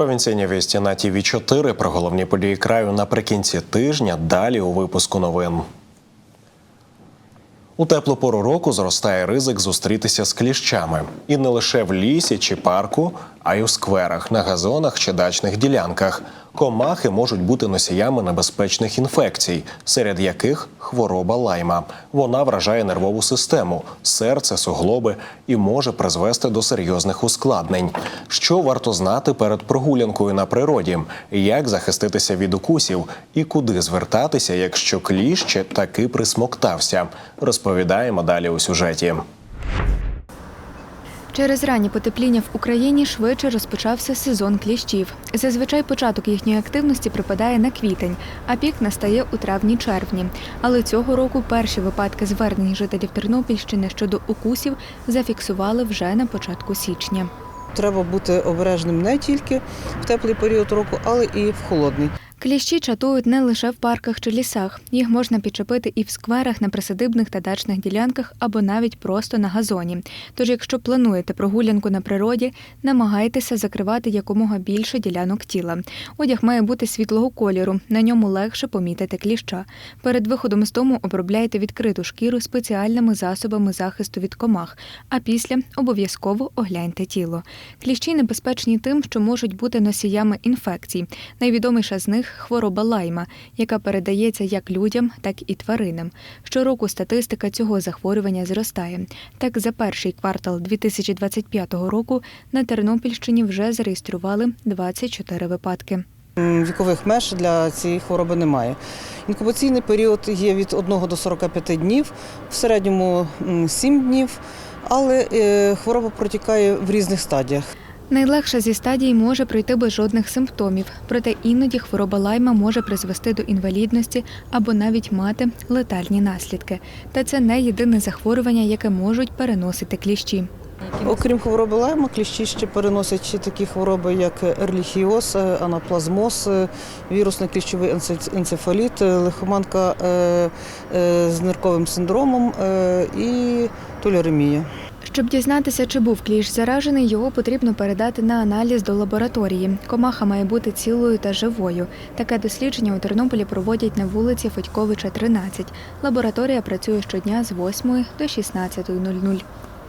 Провінційні вісті на ТІВІ 4 про головні події краю наприкінці тижня. Далі у випуску новин. У теплу пору року зростає ризик зустрітися з кліщами. І не лише в лісі чи парку, а й у скверах, на газонах чи дачних ділянках. Комахи можуть бути носіями небезпечних інфекцій, серед яких хвороба лайма. Вона вражає нервову систему, серце, суглоби і може призвести до серйозних ускладнень. Що варто знати перед прогулянкою на природі, як захиститися від укусів і куди звертатися, якщо кліщ таки присмоктався, розповідаємо далі у сюжеті. Через раннє потепління в Україні швидше розпочався сезон кліщів. Зазвичай початок їхньої активності припадає на квітень, а пік настає у травні-червні. Але цього року перші випадки звернень жителів Тернопільщини щодо укусів зафіксували вже на початку січня. Треба бути обережним не тільки в теплий період року, але і в холодний. Кліщі чатують не лише в парках чи лісах. Їх можна підчепити і в скверах, на присадибних та дачних ділянках або навіть просто на газоні. Тож, якщо плануєте прогулянку на природі, намагайтеся закривати якомога більше ділянок тіла. Одяг має бути світлого кольору, на ньому легше помітити кліща. Перед виходом з дому обробляйте відкриту шкіру спеціальними засобами захисту від комах, а після обов'язково огляньте тіло. Кліщі небезпечні тим, що можуть бути носіями інфекцій. Найвідоміша з них хвороба лайма, яка передається як людям, так і тваринам. Щороку статистика цього захворювання зростає. Так, за перший квартал 2025 року на Тернопільщині вже зареєстрували 24 випадки. Вікових меж для цієї хвороби немає. Інкубаційний період є від 1 до 45 днів, в середньому 7 днів, але е, хвороба протікає в різних стадіях. Найлегша зі стадій може пройти без жодних симптомів, проте іноді хвороба лайма може призвести до інвалідності або навіть мати летальні наслідки. Та це не єдине захворювання, яке можуть переносити кліщі. Окрім хвороби лайма, кліщі ще переносять ще такі хвороби, як ерліхіоз, анаплазмоз, вірусний кліщовий енцефаліт, лихоманка е, е, з нирковим синдромом е, і толеремія. Щоб дізнатися, чи був кліщ заражений, його потрібно передати на аналіз до лабораторії. Комаха має бути цілою та живою. Таке дослідження у Тернополі проводять на вулиці Федьковича, 13. Лабораторія працює щодня з 8 до 16.00.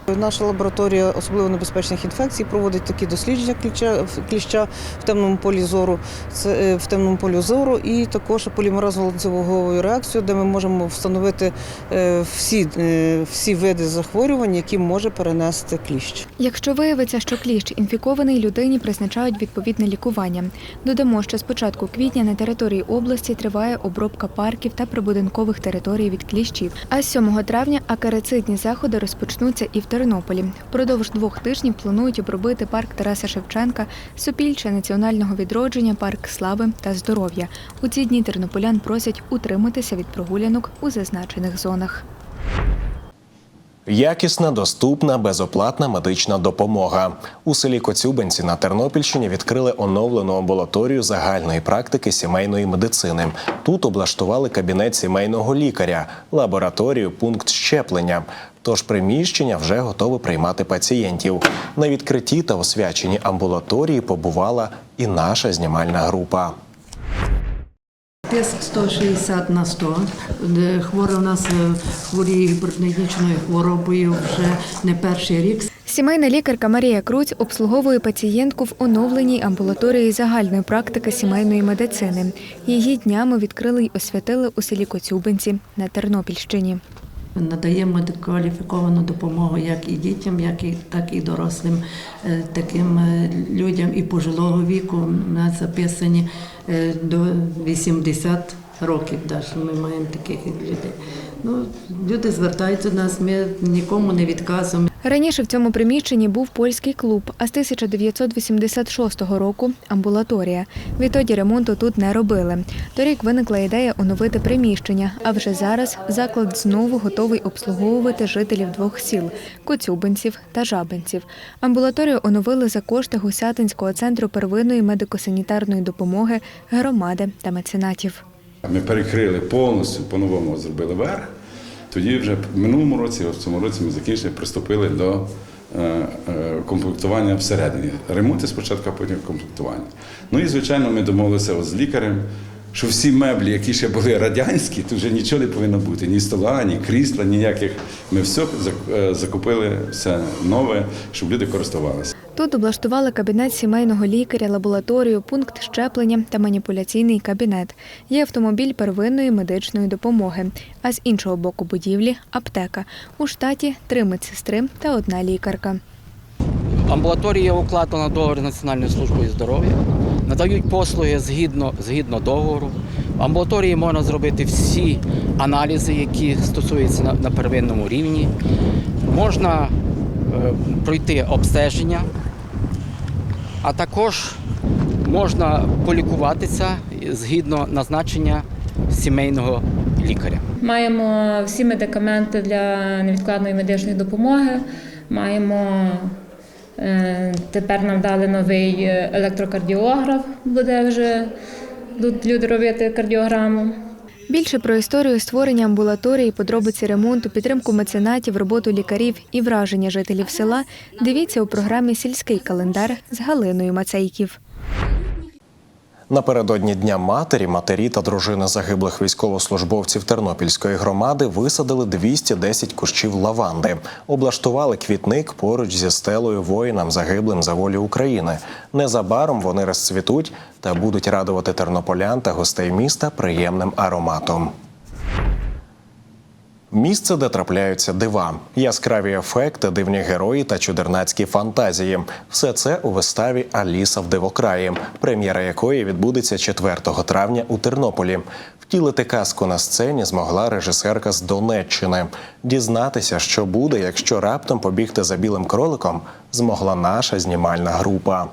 Наша лабораторія особливо небезпечних інфекцій проводить такі дослідження кліща, кліща в темному полі зору, це е, в темному полі зору, і також полімеразну ланцюгову реакцію, де ми можемо встановити е, всі, е, всі види захворювань, які може перенести кліщ. Якщо виявиться, що кліщ інфікований, людині призначають відповідне лікування. Додамо, що з початку квітня на території області триває обробка парків та прибудинкових територій від кліщів. А з 7 травня акарицидні заходи розпочнуться і в Тернополі. Впродовж двох тижнів планують обробити парк Тараса Шевченка, Сопільче національного відродження, парк слави та здоров'я. У ці дні тернополян просять утриматися від прогулянок у зазначених зонах. Якісна, доступна, безоплатна медична допомога. У селі Коцюбинці на Тернопільщині відкрили оновлену амбулаторію загальної практики сімейної медицини. Тут облаштували кабінет сімейного лікаря, лабораторію, пункт щеплення. Тож приміщення вже готове приймати пацієнтів. На відкритті та освяченні амбулаторії побувала і наша знімальна група. Тиск 160 на 100. Де Хвора у нас е, хворіє гібридничною хворобою вже не перший рік. Сімейна лікарка Марія Круць обслуговує пацієнтку в оновленій амбулаторії загальної практики сімейної медицини. Її днями відкрили й освятили у селі Коцюбинці на Тернопільщині. Надаємо кваліфіковану допомогу як і дітям, як і так і дорослим е, таким е, людям і пожилого віку. У нас записані е, до 80 років. Навіть ми маємо таких людей. Ну, люди звертаються до нас, ми нікому не відказуємо. Раніше в цьому приміщенні був польський клуб, а з 1986 року амбулаторія. Відтоді ремонту тут не робили. Торік виникла ідея оновити приміщення, а вже зараз заклад знову готовий обслуговувати жителів двох сіл Коцюбинців та Жабинців. Амбулаторію оновили за кошти Гусятинського центру первинної медико-санітарної допомоги, громади та меценатів. Ми перекрили повністю, по-новому зробили верх. Тоді вже в минулому році, в цьому році ми закінчили, приступили до е, е, комплектування всередині. Ремонти спочатку, а потім комплектування. Ну і звичайно, ми домовилися з лікарем, що всі меблі, які ще були радянські, тут вже нічого не повинно бути. Ні стола, ні крісла, ніяких. Ми все е, закупили, все нове, щоб люди користувалися. Тут облаштували кабінет сімейного лікаря, лабораторію, пункт щеплення та маніпуляційний кабінет. Є автомобіль первинної медичної допомоги. А з іншого боку будівлі аптека. У штаті три медсестри та одна лікарка. Амбулаторія укладена на договір з Національною службою здоров'я, надають послуги згідно, згідно договору. В амбулаторії можна зробити всі аналізи, які стосуються на, на первинному рівні. Можна е, пройти обстеження, а також можна полікуватися згідно назначення сімейного лікаря. Маємо всі медикаменти для невідкладної медичної допомоги. Маємо е, тепер нам дали новий електрокардіограф, буде вже будуть люди робити кардіограму. Більше про історію створення амбулаторії, подробиці ремонту, підтримку меценатів, роботу лікарів і враження жителів села дивіться у програмі Сільський календар з Галиною Мацейків. Напередодні Дня матері, матері та дружини загиблих військовослужбовців Тернопільської громади висадили 210 кущів лаванди, облаштували квітник поруч зі стелою воїнам загиблим за волю України. Незабаром вони розцвітуть та будуть радувати тернополян та гостей міста приємним ароматом. Місце, де трапляються дива, яскраві ефекти, дивні герої та чудернацькі фантазії. Все це у виставі Аліса в дивокраї, прем'єра якої відбудеться 4 травня у Тернополі. Втілити казку на сцені змогла режисерка з Донеччини. Дізнатися, що буде, якщо раптом побігти за білим кроликом, змогла наша знімальна група.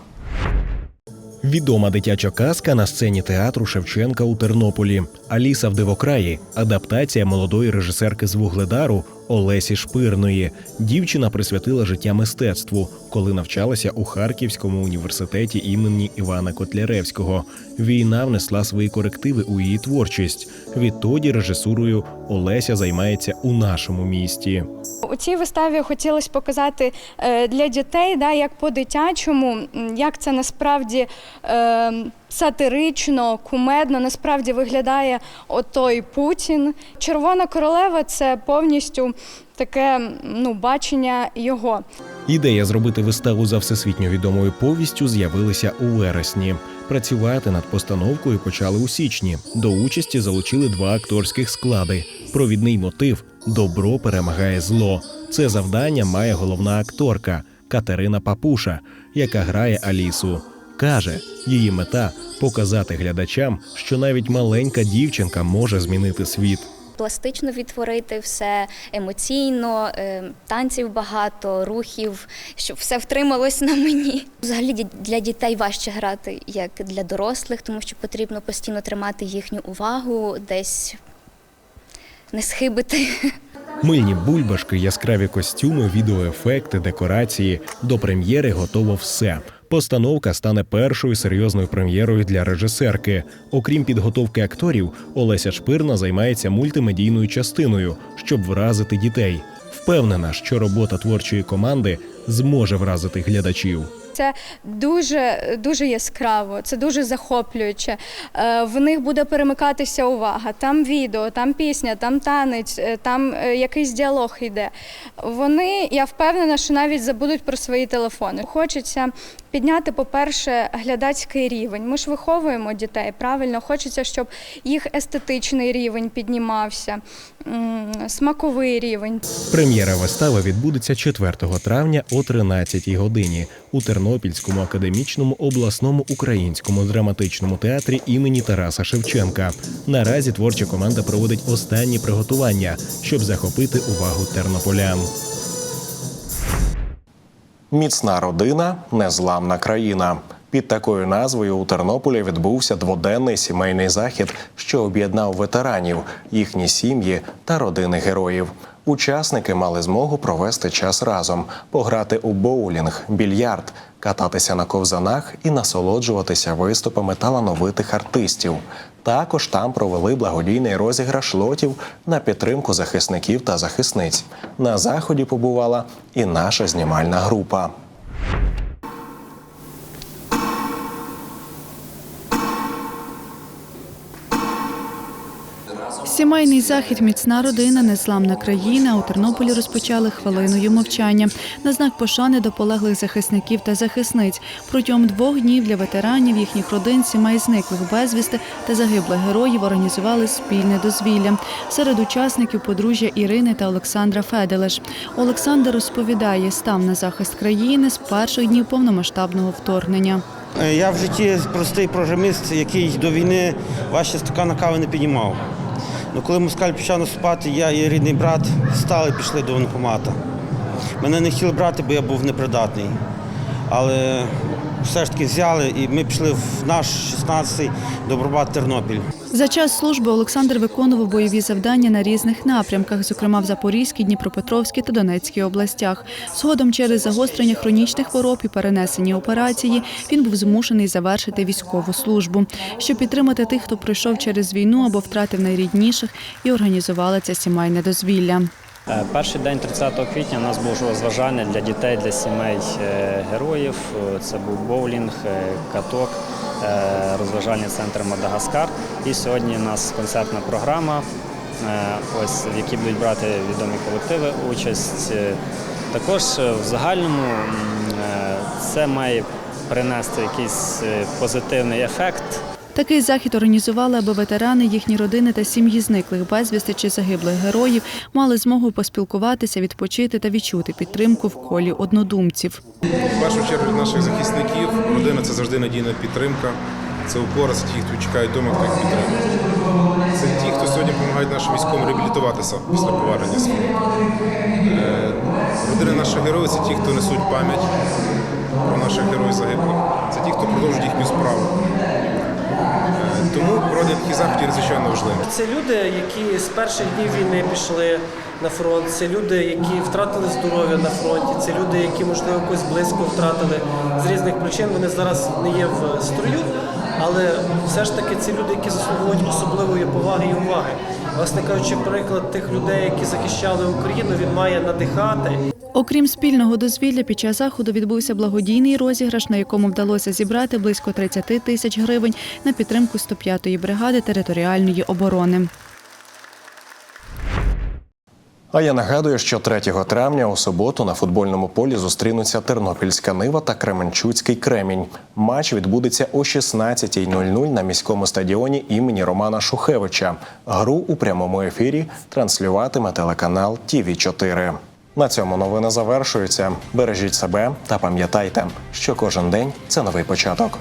Відома дитяча казка на сцені театру Шевченка у Тернополі. Аліса в дивокраї адаптація молодої режисерки з вугледару Олесі Шпирної. Дівчина присвятила життя мистецтву, коли навчалася у Харківському університеті імені Івана Котляревського. Війна внесла свої корективи у її творчість. Відтоді режисурою Олеся займається у нашому місті. У цій виставі хотілося показати е, для дітей, да, як по-дитячому, як це насправді е, сатирично, кумедно насправді виглядає отой Путін. Червона королева це повністю таке ну, бачення його. Ідея зробити виставу за всесвітньо відомою повістю з'явилася у вересні. Працювати над постановкою почали у січні. До участі залучили два акторських склади. Провідний мотив Добро перемагає зло. Це завдання має головна акторка Катерина Папуша, яка грає Алісу. Каже, її мета показати глядачам, що навіть маленька дівчинка може змінити світ. пластично відтворити все емоційно, е, танців багато, рухів, щоб все втрималось на мені. Взагалі для дітей важче грати, як для дорослих, тому що потрібно постійно тримати їхню увагу, десь не схибити. Мильні бульбашки, яскраві костюми, відеоефекти, декорації. До прем'єри готово все. Постановка стане першою серйозною прем'єрою для режисерки. Окрім підготовки акторів, Олеся Шпирна займається мультимедійною частиною, щоб вразити дітей. Впевнена, що робота творчої команди зможе вразити глядачів. Це дуже дуже яскраво, це дуже захоплююче. Е, В них буде перемикатися увага. Там відео, там пісня, там танець, е, там е, якийсь діалог йде. Вони, я впевнена, що навіть забудуть про свої телефони. Хочеться підняти, по-перше, глядацький рівень. Ми ж виховуємо дітей правильно. Хочеться, щоб їх естетичний рівень піднімався, смаковий рівень. Прем'єра вистави відбудеться 4 травня о 13 годині у Тернопільському академічному обласному українському драматичному театрі імені Тараса Шевченка. Наразі творча команда проводить останні приготування, щоб захопити увагу тернополян. Міцна родина незламна країна. Під такою назвою у Тернополі відбувся дводенний сімейний захід, що об'єднав ветеранів, їхні сім'ї та родини героїв. Учасники мали змогу провести час разом, пограти у боулінг, більярд, кататися на ковзанах і насолоджуватися виступами талановитих артистів. Також там провели благодійний розіграш лотів на підтримку захисників та захисниць. На заході побувала і наша знімальна група. Сімейний захід Міцна родина, незламна країна. У Тернополі розпочали хвилиною мовчання на знак пошани до полеглих захисників та захисниць. Протягом двох днів для ветеранів, їхніх родин, сімей зниклих безвісти та загиблих героїв організували спільне дозвілля. Серед учасників подружжя Ірини та Олександра Феделеш. Олександр розповідає, став на захист країни з перших днів повномасштабного вторгнення. Е, Я в житті простий програміст, який до війни важче стакана кави не піднімав. Ну, коли москаль почав наступати, я і рідний брат стали пішли до воєнкомата. Мене не хотіли брати, бо я був непридатний. Але все ж таки взяли і ми пішли в наш 16-й Добробат Тернопіль. За час служби Олександр виконував бойові завдання на різних напрямках, зокрема в Запорізькій, Дніпропетровській та Донецькій областях. Згодом через загострення хронічних хвороб і перенесені операції він був змушений завершити військову службу, щоб підтримати тих, хто пройшов через війну або втратив найрідніших, і організували це сімейне дозвілля. Е, Перший день 30 квітня у нас був розважання для дітей, для сімей е, героїв. Це був боулінг, е, каток, розважальний центр Мадагаскар. І сьогодні у нас концертна програма, е, ось в якій будуть брати відомі колективи участь. Е, Також е, в загальному е, це має принести якийсь е, позитивний ефект. Такий захід організували, аби ветерани, їхні родини та сім'ї зниклих безвісти чи загиблих героїв мали змогу поспілкуватися, відпочити та відчути підтримку в колі однодумців. В першу чергу для наших захисників родина це завжди надійна підтримка. Це опора, це ті, хто чекають вдома, хто їх підтримує. Це ті, хто сьогодні допомагають нашим військовим реабілітуватися після повернення з. Е, Родини наших героїв це ті, хто несуть пам'ять про наших героїв загиблих. Це ті, хто продовжує їхню справу. Тому проводити такі заходи надзвичайно важливо. Це люди, які з перших днів війни пішли на фронт. Це люди, які втратили здоров'я на фронті. Це люди, які можливо когось близько втратили з різних причин. Вони зараз не є в строю, але все ж таки це люди, які заслуговують особливої поваги і уваги. Власне кажучи, приклад тих людей, які захищали Україну, він має надихати. Окрім спільного дозвілля, під час заходу відбувся благодійний розіграш, на якому вдалося зібрати близько 30 тисяч гривень на підтримку 105-ї бригади територіальної оборони. А я нагадую, що 3 травня у суботу на футбольному полі зустрінуться Тернопільська Нива та Кременчуцький Кремінь. Матч відбудеться о 16.00 на міському стадіоні імені Романа Шухевича. Гру у прямому ефірі транслюватиме телеканал ТІВІ 4 На цьому новини завершуються. Бережіть себе та пам'ятайте, що кожен день це новий початок.